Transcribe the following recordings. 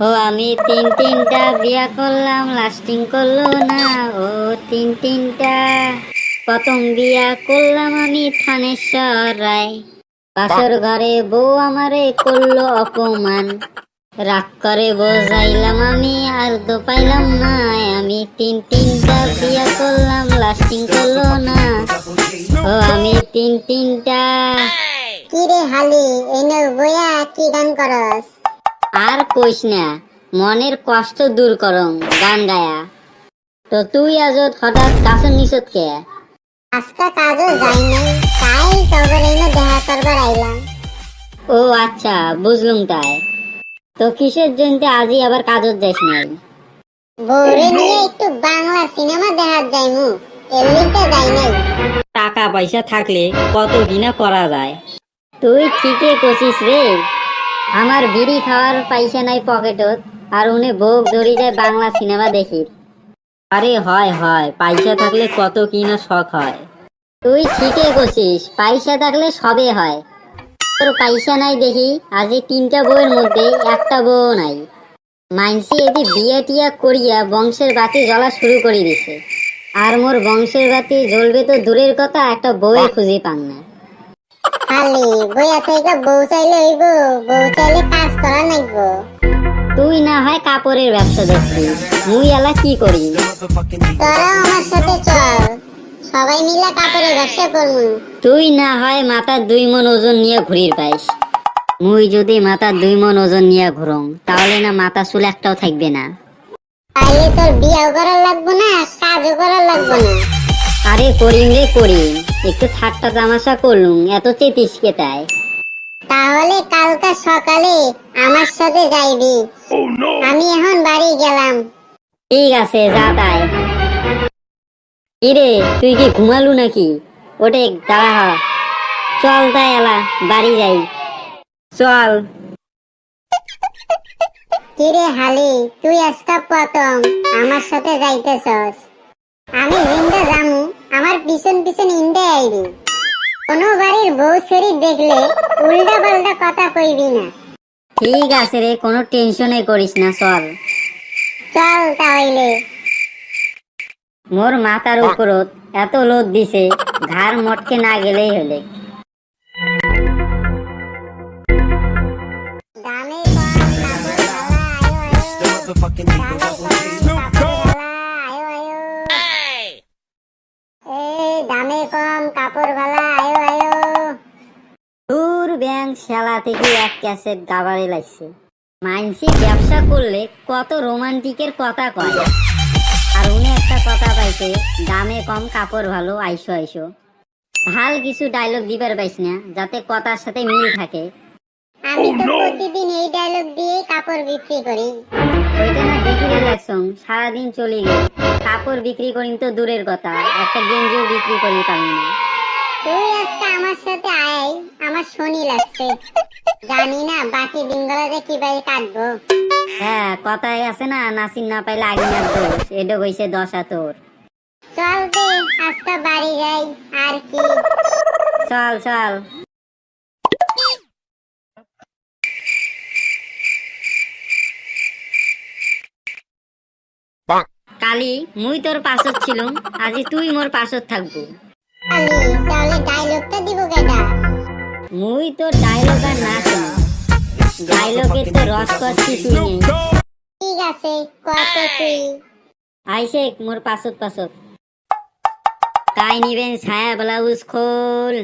ও, আমি তিন তিনটা বিয়া করলাম লাস্টিং করল না। ও, তিন তিনটা। প্রথম বিয়া করলাম আমি থানেশ্বর রায় পাশর ঘরে বউ আমারে করল অপমান। রাগ করে বোঝাইলাম আমি, আর তো পাইলাম না। আমি তিন তিনটা বিয়া করলাম লাস্টিং করল না। ও, আমি তিন তিনটা। কি রে হালি, এনে বইয়া কি গান করস? আর কইস না মনের কষ্ট দূর করং গান গায়া তো তুই আজ হঠাৎ কাছের নিষদ কে? আজকা কাজও যাই নাই তাই তবে এনে দেখা করবার আইলাম। ও আচ্ছা বুঝলুম তাই। তো কিসের জন্য আজই আবার কাজত যাইস নাই? বউরে নিয়ে একটু বাংলা সিনেমা দেখার যাইমু এমনিতে যাই নাই। টাকা পয়সা থাকলে কত কিনা করা যায়। তুই ঠিকই কছিস রে। আমার বিড়ি খাওয়ার পয়সা নাই পকেটত, আর উনি ভোগ ধরি যায় বাংলা সিনেমা দেখি। আরে হয় হয়, পয়সা থাকলে কত কিনা শখ হয়। তুই ঠিকই কছিস পয়সা থাকলে সবে হয়। তোর পয়সা নাই দেখি, আজ এই তিনটা বউয়ের মধ্যে একটা বউ নাই। মাইনসি এদি বিয়ে টিয়া করিয়া বংশের বাতি জ্বলা শুরু করে দিছে। আর মোর বংশের বাতি জ্বলবে তো দূরের কথা, একটা বউয়ে খুঁজে পান না। হালি বইয়া থেকে বউ চাইলে হইব বউ চাইলে কাজ করা নাইব তুই না হয় কাপড়ের ব্যবসা দেখছিস মুই এলা কি করি? তোরাও আমার সাথে চল সবাই মিলে কাপড়ের ব্যবসা করব তুই না হয় মাথার দুই মন ওজন নিয়ে ঘুরির পাইস। মুই যদি মাথার দুই মন ওজন নিয়ে ঘুরং তাহলে না মাথা চুল একটাও থাকবে না। তাইলে তোর বিয়াও করার লাগবো না কাজও করার লাগবো না। আরে করিম রে করিম। একটু ঠাট্টা তামাশা করলুম এত চেতিস কে তাই তাহলে কালকা সকালে আমার সাথে যাইবি। আমি এখন বাড়ি গেলাম। ঠিক আছে যা তাই। কিরে তুই কি ঘুমালু নাকি? ওটে দাঁড়া হ। চল তাই এলা বাড়ি যাই। চল। কিরে হালি তুই আজকা প্রথম আমার সাথে যাইতেছস। আমি জিন্দা জামু। আমার পিছন পিছন ইন্দে আইবি। কোনো বাড়ির বউ সেরি দেখলে উল্টা পাল্টা কথা কইবি না। ঠিক আছে রে কোনো টেনশনে করিস না চল। চল তাহলে। মোর মাথার উপরত এত লোদ দিছে ঘাড় মটকে না গেলেই হলে। দামে কম কাপড় ভালা আয়ো আয়ো দামে ভালা আয়ো আয়ো। এই দামে কম কাপড় ভালা আয়ো আয়ো দূর ব্যাংক শালা থেকে এক ক্যাসেট গাবারে লাগছে মানসি ব্যবসা করলে কত রোমান্টিকের কথা কয়। আর উনি একটা কথা পাইছে দামে কম কাপড় ভালো আইসো আইসো। ভালো কিছু ডায়লগ দিবার না যাতে কথার সাথে মিল থাকে। আমি তো প্রতিদিন এই ডায়লগ দিয়ে কাপড় বিক্রি করি। ওইটা না বিক্রি লাগছং সারাদিন চলে গেল। কাপড় বিক্রি করিম তো দূরের কথা একটা গেঞ্জিও বিক্রি করি পারি না তুই আজকে আমার সাথে আয়। আমার শনি লাগছে। জানি না বাকি দিনগুলোতে কীভাবে কাটবো। হ্যাঁ কথায় আছে না নাসির না পাইলে আগিনার দোষ। এটা হইছে দশা তোর। চল দে আজকে বাড়ি যাই আর কি। চল চল। কালি মুই তোর পাশত ছিলুম আজি তুই মোর পাশত থাকব। খালি তাহলে ডায়লগটা দিব কেটা মুই তোর ডায়লগ আর না শুনি। ডায়লগের তো রস কিছুই নেই ঠিক আছে কত তুই? আইসে মোর কাই নিবেন ছায়া ব্লাউজ খোল।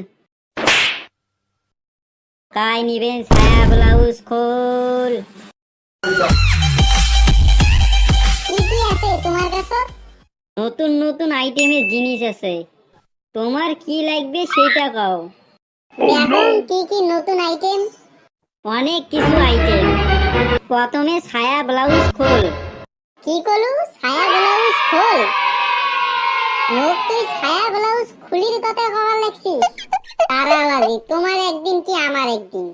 কাই নিবেন ছায়া ব্লাউজ খোল। কি কি আছে তোমার কাছে? নতুন নতুন আইটেমের জিনিস আছে। তোমার কি লাগবে সেটা কও। এখন কি কি নতুন আইটেম অনেক কিছু আইটেম প্রথমে ছায়া ব্লাউজ খোল। কি করলু? ছায়া ব্লাউজ খোল। মোক তুই ছায়া ব্লাউজ খুলির কথা কবার লাগছিস। তারা তোমার একদিন কি আমার একদিন?